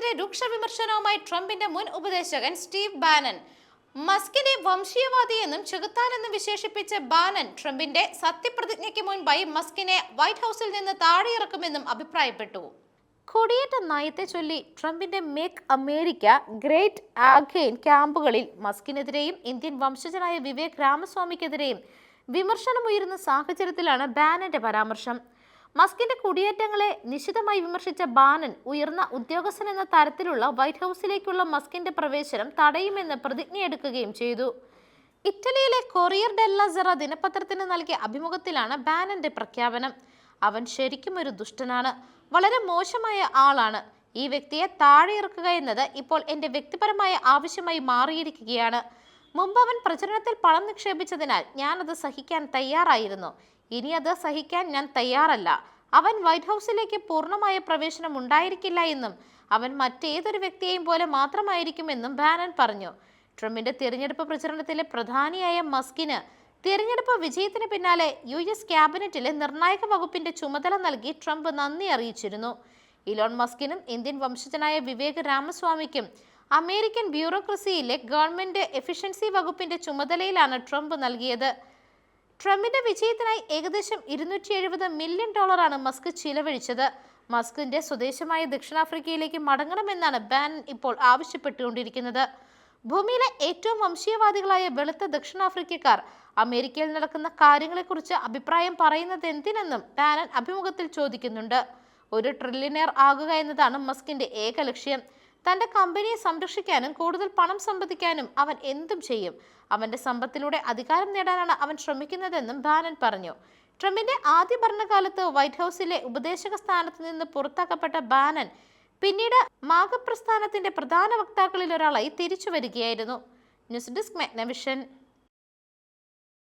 മസ്കിനെതിരെ രൂക്ഷ വിമർശനവുമായി ട്രംപിന്റെ മുൻ ഉപദേശകൻ സ്റ്റീവ് ബാനൻ. മസ്കിനെ വംശീയവാദിയെന്നും ചെകുത്താനെന്നും വിശേഷിപ്പിച്ച ബാനൻ ട്രംപിന്റെ സത്യപ്രതിജ്ഞയ്ക്ക് മുൻപായി മസ്കിനെ വൈറ്റ് ഹൗസിൽ നിന്ന് താഴെയിറക്കുമെന്നും അഭിപ്രായപ്പെട്ടു. കുടിയേറ്റ നയത്തെ ചൊല്ലി ട്രംപിന്റെ മേക്ക് അമേരിക്ക ഗ്രേറ്റ് ആഗെയിൻ ക്യാമ്പുകളിൽ മസ്കിനെതിരെയും ഇന്ത്യൻ വംശജനായ വിവേക് രാമസ്വാമിക്കെതിരെയും വിമർശനമുയരുന്ന സാഹചര്യത്തിലാണ് ബാനന്റെ പരാമർശം. മസ്കിന്റെ കുടിയേറ്റങ്ങളെ നിശിതമായി വിമർശിച്ച ബാനൻ ഉയർന്ന ഉദ്യോഗസ്ഥൻ എന്ന തരത്തിലുള്ള വൈറ്റ് ഹൗസിലേക്കുള്ള മസ്കിന്റെ പ്രവേശനം തടയുമെന്ന് പ്രതിജ്ഞയെടുക്കുകയും ചെയ്തു. ഇറ്റലിയിലെ കൊറിയർ ഡെല്ല സെറ ദിനപത്രത്തിന് നൽകിയ അഭിമുഖത്തിലാണ് ബാനന്റെ പ്രഖ്യാപനം. അവൻ ശരിക്കും ഒരു ദുഷ്ടനാണ്. വളരെ മോശമായ ആളാണ്. ഈ വ്യക്തിയെ താഴെ ഇറക്കുക എന്നത് ഇപ്പോൾ എന്റെ വ്യക്തിപരമായ ആവശ്യമായി മാറിയിരിക്കുകയാണ്. മുമ്പ് അവൻ പ്രചരണത്തിൽ പണം നിക്ഷേപിച്ചതിനാൽ ഞാനത് സഹിക്കാൻ തയ്യാറായിരുന്നു. ഇനി അത് സഹിക്കാൻ ഞാൻ തയ്യാറല്ല. അവൻ വൈറ്റ് ഹൗസിലേക്ക് പൂർണമായ പ്രവേശനം ഉണ്ടായിരിക്കില്ല എന്നും അവൻ മറ്റേതൊരു വ്യക്തിയെയും പോലെ മാത്രമായിരിക്കുമെന്നും ബാനൻ പറഞ്ഞു. ട്രംപിന്റെ തിരഞ്ഞെടുപ്പ് പ്രചരണത്തിലെ പ്രധാനിയായ മസ്കിന് തിരഞ്ഞെടുപ്പ് വിജയത്തിന് പിന്നാലെ യു എസ് ക്യാബിനറ്റിലെ നിർണായക വകുപ്പിന്റെ ചുമതല നൽകി ട്രംപ് നന്ദി അറിയിച്ചിരുന്നു. ഇലോൺ മസ്കിനും ഇന്ത്യൻ വംശജനായ വിവേക് രാമസ്വാമിക്കും അമേരിക്കൻ ബ്യൂറോക്രസിയിലെ ഗവൺമെന്റ് എഫിഷ്യൻസി വകുപ്പിന്റെ ചുമതലയിലാണ് ട്രംപ് നൽകിയത്. ട്രംപിന്റെ വിജയത്തിനായി ഏകദേശം ഇരുന്നൂറ്റി എഴുപത് മില്യൺ ഡോളറാണ് മസ്ക് ചിലവഴിച്ചത്. മസ്കിന്റെ സ്വദേശമായ ദക്ഷിണാഫ്രിക്കയിലേക്ക് മടങ്ങണമെന്നാണ് ബാൻ ഇപ്പോൾ ആവശ്യപ്പെട്ടുകൊണ്ടിരിക്കുന്നത്. ഭൂമിയിലെ ഏറ്റവും വംശീയവാദികളായ വെളുത്ത ദക്ഷിണാഫ്രിക്കക്കാർ അമേരിക്കയിൽ നടക്കുന്ന കാര്യങ്ങളെക്കുറിച്ച് അഭിപ്രായം പറയുന്നത് എന്തിനെന്നും ബാനൻ അഭിമുഖത്തിൽ ചോദിക്കുന്നുണ്ട്. ഒരു ട്രില്യനെയർ ആകുക എന്നതാണ് മസ്കിന്റെ ഏക ലക്ഷ്യം. തന്റെ കമ്പനിയെ സംരക്ഷിക്കാനും കൂടുതൽ പണം സമ്പാദിക്കാനും അവൻ എന്തും ചെയ്യും. അവന്റെ സമ്പത്തിലൂടെ അധികാരം നേടാനാണ് അവൻ ശ്രമിക്കുന്നതെന്നും ബാനൻ പറഞ്ഞു. ട്രംപിന്റെ ആദ്യ ഭരണകാലത്ത് വൈറ്റ് ഹൗസിലെ ഉപദേശക സ്ഥാനത്ത് നിന്ന് പുറത്താക്കപ്പെട്ട ബാനൻ പിന്നീട് മാഗപ്രസ്ഥാനത്തിന്റെ പ്രധാന വക്താക്കളിൽ ഒരാളായി തിരിച്ചു വരികയായിരുന്നു. News desk മെഗ്നവിഷൻ.